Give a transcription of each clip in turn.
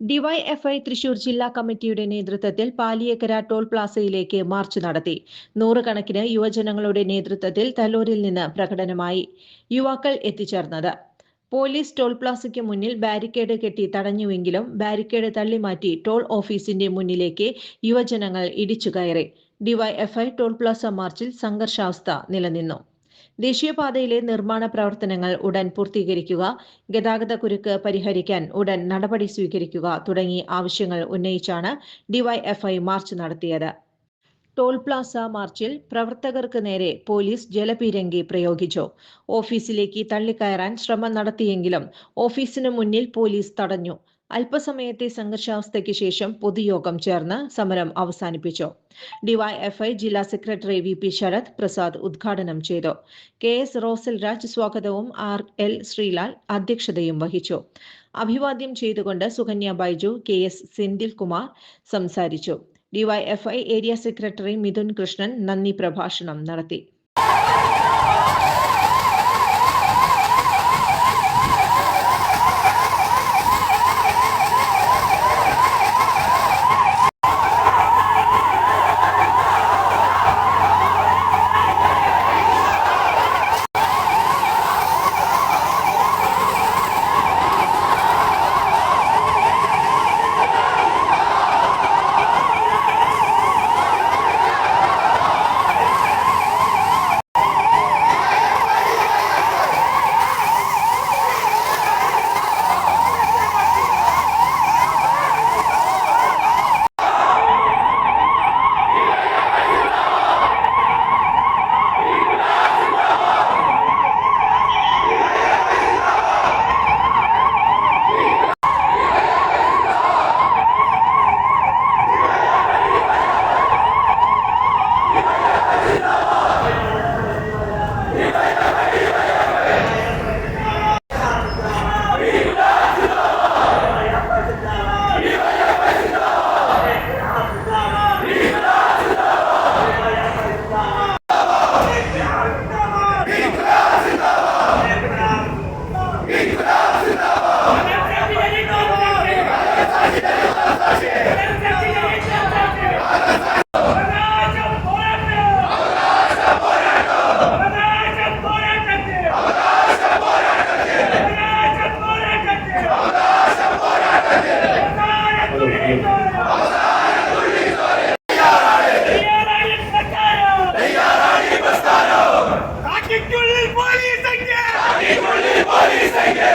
DYFI Thrissur ജില്ലാ കമ്മിറ്റിയുടെ നേതൃത്വത്തിൽ പാലിയേക്കര ടോൾ പ്ലാസയിലേക്ക് മാർച്ച് നടത്തി. നൂറുകണക്കിന് യുവജനങ്ങളുടെ നേതൃത്വത്തിൽ തല്ലൂരിൽ നിന്ന് പ്രകടനമായി യുവാക്കൾ എത്തിച്ചേർന്നത്. പോലീസ് ടോൾ പ്ലാസയ്ക്ക് മുന്നിൽ ബാരിക്കേഡ് കെട്ടി തടഞ്ഞുവെങ്കിലും ബാരിക്കേഡ് തള്ളിമാറ്റി ടോൾ ഓഫീസിന്റെ മുന്നിലേക്ക് യുവജനങ്ങൾ ഇടിച്ചു കയറി. ഡിവൈഎഫ്ഐ ടോൾ പ്ലാസ മാർച്ചിൽ സംഘർഷാവസ്ഥ നിലനിന്നു. ദേശീയപാതയിലെ നിർമ്മാണ പ്രവർത്തനങ്ങൾ ഉടൻ പൂർത്തീകരിക്കുക ഗതാഗത കുരുക്ക് പരിഹരിക്കാൻ ഉടൻ നടപടി സ്വീകരിക്കുക തുടങ്ങി ആവശ്യങ്ങൾ ഉന്നയിച്ചാണ് ഡിവൈഎഫ്ഐ മാർച്ച് നടത്തിയത്. ടോൾ പ്ലാസ മാർച്ചിൽ പ്രവർത്തകർക്ക് നേരെ പോലീസ് ജലപീരങ്കി പ്രയോഗിച്ചു. ഓഫീസിലേക്ക് തള്ളിക്കയറാൻ ശ്രമം നടത്തിയെങ്കിലും ഓഫീസിന് മുന്നിൽ പോലീസ് തടഞ്ഞു. അല്പസമയത്തെ സംഘർഷാവസ്ഥയ്ക്ക് ശേഷം പൊതുയോഗം ചേർന്ന് സമരം അവസാനിപ്പിച്ചു. ഡിവൈഎഫ്ഐ ജില്ലാ secretary V P Sarath Prasad ഉദ്ഘാടനം ചെയ്തു. കെ എസ് റോസൽ രാജ് സ്വാഗതവും ആർ എൽ ശ്രീലാൽ അധ്യക്ഷതയും വഹിച്ചു. അഭിവാദ്യം ചെയ്തുകൊണ്ട് സുകന്യ ബൈജു കെ എസ് സെന്തിൽ കുമാർ സംസാരിച്ചു. DYFI area secretary Mithun Krishnan നന്ദി പ്രഭാഷണം നടത്തി. தமிழ் போலீஸ் அங்கே தமிழ் போலீஸ் அங்கே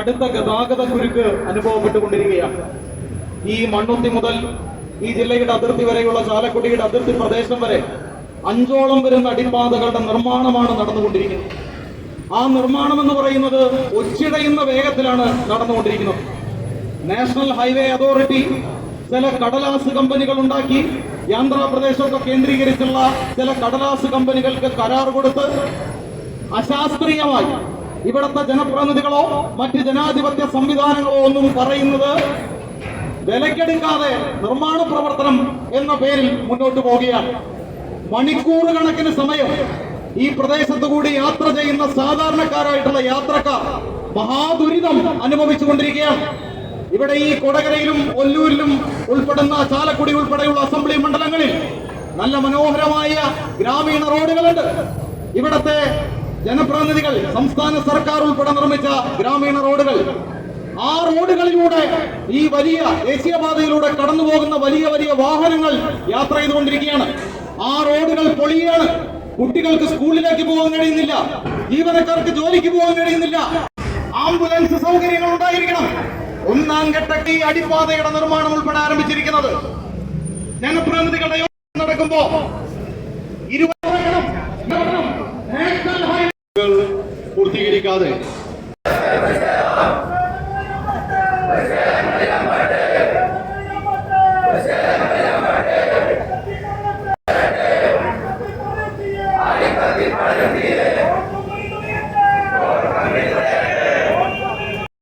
കടുത്ത ഗതാഗത കുരുക്ക് അനുഭവപ്പെട്ടുകൊണ്ടിരിക്കുകയാണ്. ഈ മണ്ണുത്തി മുതൽ ഈ ജില്ലയുടെ അതിർത്തി വരെയുള്ള ചാലക്കുടിയുടെ അതിർത്തി പ്രദേശം വരെ അഞ്ചോളം വരുന്ന അടിപ്പാതകളുടെ നിർമ്മാണമാണ് നടന്നുകൊണ്ടിരിക്കുന്നത്. ആ നിർമ്മാണം എന്ന് പറയുന്നത് ഒച്ചിടയുന്ന വേഗത്തിലാണ് നടന്നുകൊണ്ടിരിക്കുന്നത്. നാഷണൽ ഹൈവേ അതോറിറ്റി ചില കടലാസ് കമ്പനികൾ ഉണ്ടാക്കി യാന്ത്രാപ്രദേശമൊക്കെ കേന്ദ്രീകരിച്ചുള്ള ചില കടലാസ് കമ്പനികൾക്ക് കരാർ കൊടുത്ത് അശാസ്ത്രീയമായി ഇവിടുത്തെ ജനപ്രതിനിധികളോ മറ്റ് ജനാധിപത്യ സംവിധാനങ്ങളോ ഒന്നും പറയുന്നത് വിലക്കെടുക്കാതെ നിർമ്മാണ പ്രവർത്തനം എന്ന പേരിൽ മുന്നോട്ട് പോവുകയാണ്. മണിക്കൂർ കണക്കിന് സമയം ഈ പ്രദേശത്ത് കൂടി യാത്ര ചെയ്യുന്ന സാധാരണക്കാരായിട്ടുള്ള യാത്രക്കാർ മഹാദുരിതം അനുഭവിച്ചു കൊണ്ടിരിക്കുകയാണ്. ഇവിടെ ഈ കൊടകരയിലും ഒല്ലൂരിലും ഉൾപ്പെടുന്ന ചാലക്കുടി ഉൾപ്പെടെയുള്ള അസംബ്ലി മണ്ഡലങ്ങളിൽ നല്ല മനോഹരമായ ഗ്രാമീണ റോഡുകളുണ്ട്. ഇവിടത്തെ ജനപ്രതിനിധികൾ സംസ്ഥാന സർക്കാർ ഉൾപ്പെടെ നിർമ്മിച്ച ഗ്രാമീണ റോഡുകൾ. ആ റോഡുകളിലൂടെ ഈ വലിയ ദേശീയപാതയിലൂടെ കടന്നു പോകുന്ന വലിയ വലിയ വാഹനങ്ങൾ യാത്ര ചെയ്തുകൊണ്ടിരിക്കുകയാണ്. ആ റോഡുകൾ പൊളിയാണ്. കുട്ടികൾക്ക് സ്കൂളിലേക്ക് പോകാൻ കഴിയുന്നില്ല. ജീവനക്കാർക്ക് ജോലിക്ക് പോകാൻ കഴിയുന്നില്ല. ആംബുലൻസ് സൗകര്യങ്ങൾ ഉണ്ടായിരിക്കണം. ഒന്നാം ഘട്ടത്തിൽ അടിപാതയുടെ നിർമ്മാണം ഉൾപ്പെടെ ആരംഭിച്ചിരിക്കുന്നത്. ജനപ്രതിനിധികളുടെ നടക്കുമ്പോ ഇരുപത് 高的原因